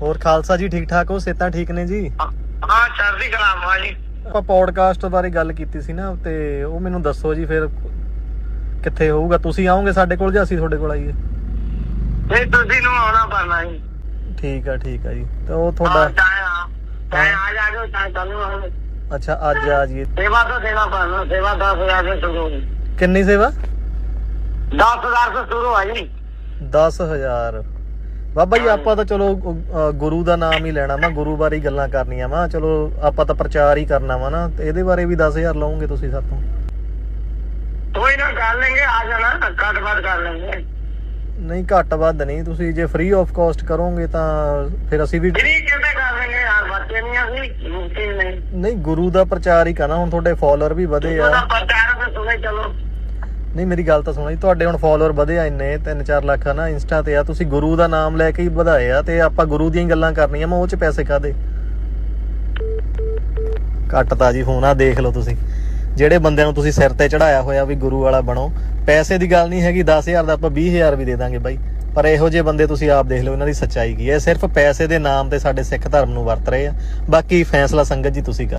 ਹੋਰ ਖਾਲਸਾ ਜੀ ਠੀਕ ਠਾਕ ਹੋ? ਸਿਹਤਾਂ ਠੀਕ ਨੇ ਜੀ? ਹਾਂ ਚੜ੍ਹਦੀ ਕਲਾ ਮਾ ਜੀ। ਆਪਾਂ ਪੌਡਕਾਸਟ ਬਾਰੇ ਗੱਲ ਕੀਤੀ ਸੀ ਨਾ ਤੇ ਉਹ ਮੈਨੂੰ ਦੱਸੋ ਜੀ ਫਿਰ ਕਿੱਥੇ ਹੋਊਗਾ? ਤੁਸੀਂ ਆਓਗੇ ਸਾਡੇ ਕੋਲ ਜਾਂ ਅਸੀਂ ਤੁਹਾਡੇ ਕੋਲ ਆਈਏ? ਨਹੀਂ ਤੁਸੀਂ ਨੂੰ ਆਉਣਾ ਪੜਨਾ ਜੀ। ਠੀਕ ਆ ਠੀਕ ਆ ਜੀ। ਤੇ ਉਹ ਤੁਹਾਡਾ ਤਾਂ ਆ ਜਾ ਕੇ ਤਾਂ ਤੁਹਾਨੂੰ ਅੱਛਾ ਅੱਜ ਆ ਜੀ ਸੇਵਾ ਤੋਂ ਸੇਵਾ ਕਰਨਾ ਸੇਵਾ 10000 ਤੋਂ ਸ਼ੁਰੂ ਕਿੰਨੀ ਸੇਵਾ? 10000 ਤੋਂ ਸ਼ੁਰੂ ਆ ਜੀ। 10000 ਬਾਬਾ ਜੀ ਆਪਾਂ ਤਾਂ ਚਲੋ ਗੁਰੂ ਦਾ ਨਾਮ ਹੀ ਲੈਣਾ ਵਾ ਗੁਰੂ ਬਾਰੇ ਗੱਲਾਂ ਕਰਨੀਆਂ ਵਾ। ਚਲੋ ਆਪਾਂ ਤਾਂ ਪ੍ਰਚਾਰ ਹੀ ਕਰਨਾ ਵਾ ਨਾ ਇਹਦੇ ਬਾਰੇ ਵੀ 10000 ਲਓਗੇ ਤੁਸੀਂ ਸਾਤੋਂ ਕੋਈ ਨਾ ਕਰ ਲੈਂਗੇ ਆ ਜਾਣਾ ਘੱਟ ਵੱਧ ਕਰ ਲੈਂਗੇ। ਨਹੀਂ ਘੱਟ ਵੱਧ ਨਹੀਂ ਤੁਸੀਂ ਜੇ ਫ੍ਰੀ ਆਫ ਕਾਸਟ ਕਰੋਗੇ ਤਾਂ ਫਿਰ ਅਸੀਂ ਵੀ ਫ੍ਰੀ ਕਿਤੇ ਕਰ ਲੈਂਗੇ? ਯਾਰ ਬੱਚੇ ਨਹੀਂ ਅਸੀਂ ਮੁਕਤੀ ਨਹੀਂ ਨਹੀਂ ਗੁਰੂ ਦਾ ਪ੍ਰਚਾਰ ਹੀ ਕਰਨਾ ਹੁਣ ਤੁਹਾਡੇ ਫਾਲੋਅਰ ਵੀ ਵਧੇ ਆ। ਉਹਦਾ ਪਤਾ ਹੈ ਚਲੋ। ਨਹੀਂ, ਮੇਰੀ ਗੱਲ ਤਾਂ ਸੁਣੋ ਜੀ, ਤੁਹਾਡੇ ਹੁਣ ਫਾਲੋਅਰ ਵਧੇ ਆ ਇੰਨੇ 3-4 ਲੱਖ ਆ ਨਾ ਇੰਸਟਾ ਤੇ ਆ, ਤੁਸੀਂ ਗੁਰੂ ਦਾ ਨਾਮ ਲੈ ਕੇ ਹੀ ਵਧਾਏ ਆ ਤੇ ਆਪਾਂ ਗੁਰੂ ਦੀਆਂ ਹੀ ਗੱਲਾਂ ਕਰਨੀਆਂ, ਮੈਂ ਉਹ ਚ ਪੈਸੇ ਕਾਦੇ ਘੱਟਤਾ ਜੀ ਫੋਨ ਆ, ਦੇਖ ਲਓ ਤੁਸੀਂ। ਜਿਹੜੇ ਬੰਦਿਆਂ ਨੂੰ ਤੁਸੀਂ ਸਿਰ ਤੇ ਚੜਾਇਆ ਹੋਇਆ ਵੀ ਗੁਰੂ ਵਾਲਾ ਬਣੋ, ਪੈਸੇ ਦੀ ਗੱਲ ਨਹੀਂ ਹੈਗੀ 10000 ਦਾ ਆਪਾਂ 20000 ਵੀ ਦੇ ਦਾਂਗੇ ਬਾਈ। ਪਰ ਇਹੋ ਜਿਹੇ ਬੰਦੇ ਤੁਸੀਂ ਆਪ ਦੇਖ ਲਓ, ਇਹਨਾਂ ਦੀ ਸੱਚਾਈ ਕੀ ਹੈ। ਸਿਰਫ ਪੈਸੇ ਦੇ ਨਾਮ ਤੇ ਸਾਡੇ ਸਿੱਖ ਧਰਮ ਨੂੰ ਵਰਤ ਰਹੇ ਆ। ਬਾਕੀ ਫੈਸਲਾ ਸੰਗਤ ਜੀ ਤੁਸੀਂ ਕਰ